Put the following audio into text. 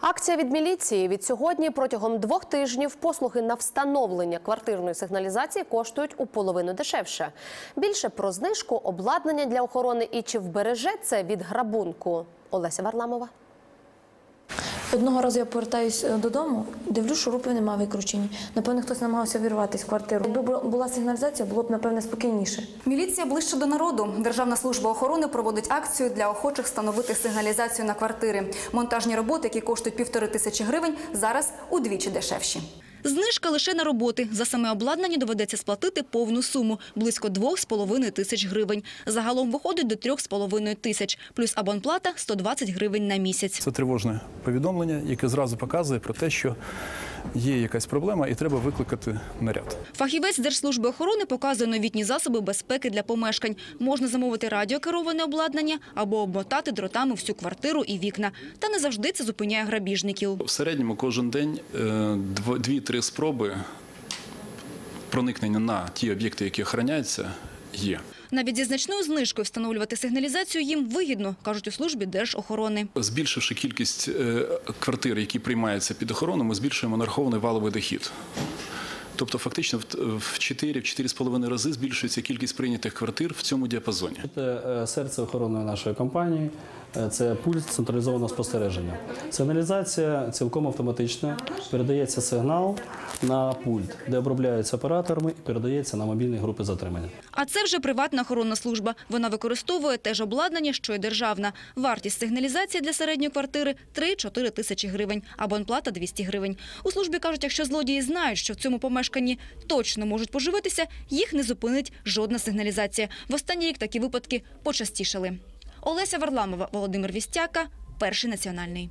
Акція від міліції від сьогодні протягом двох тижнів послуги на встановлення квартирної сигналізації коштують у половину дешевше. Більше про знижку, обладнання для охорони і чи вбереже це від грабунку. Олеся Варламова. Одного разу я повертаюсь додому, додому, дивлюсь, рупи немає викручені. Напевно, хтось намагався вірватися в квартиру. Якби була сигналізація, було б напевне спокійніше. Міліція ближче до народу. Державна служба охорони проводить акцію для охочих встановити сигналізацію на квартири. Монтажні роботи, які коштують півтори тисячі гривень, зараз удвічі дешевші. Знижка лише на роботи. За саме обладнання доведеться сплатити повну суму – близько 2,5 тисяч гривень. Загалом виходить до 3,5 тисяч. Плюс абонплата – 120 гривень на місяць. Це тривожне повідомлення, яке зразу показує про те, що є якась проблема і треба викликати наряд. Фахівець Держслужби охорони показує новітні засоби безпеки для помешкань. Можна замовити радіокероване обладнання або обмотати дротами всю квартиру і вікна. Та не завжди це зупиняє грабіжників. В середньому кожен день е, дві-три спроби проникнення на ті об'єкти, які охороняються, є. Навіть зі значною знижкою встановлювати сигналізацію їм вигідно, кажуть у службі Держохорони. Збільшивши кількість е, квартир, які приймаються під охорону, ми збільшуємо нарахований валовий дохід. Тобто, фактично, в- в 4-4,5 рази збільшується кількість прийнятих квартир в цьому діапазоні. Це е, серце охорони нашої компанії, е, це пульт централізованого спостереження. Сигналізація цілком автоматична. Передається сигнал на пульт, де обробляється операторами і передається на мобільні групи затримання. А це вже приватна охоронна служба. Вона використовує те ж обладнання, що й державна. Вартість сигналізації для середньої квартири – 3-4 тисячі гривень, абонплата – 200 гривень. У службі кажуть, якщо злодії знають, що в цьому помешканні точно можуть поживитися, їх не зупинить жодна сигналізація. В останній рік такі випадки почастішали. Олеся Варламова, Володимир Вістяка, Перший національний.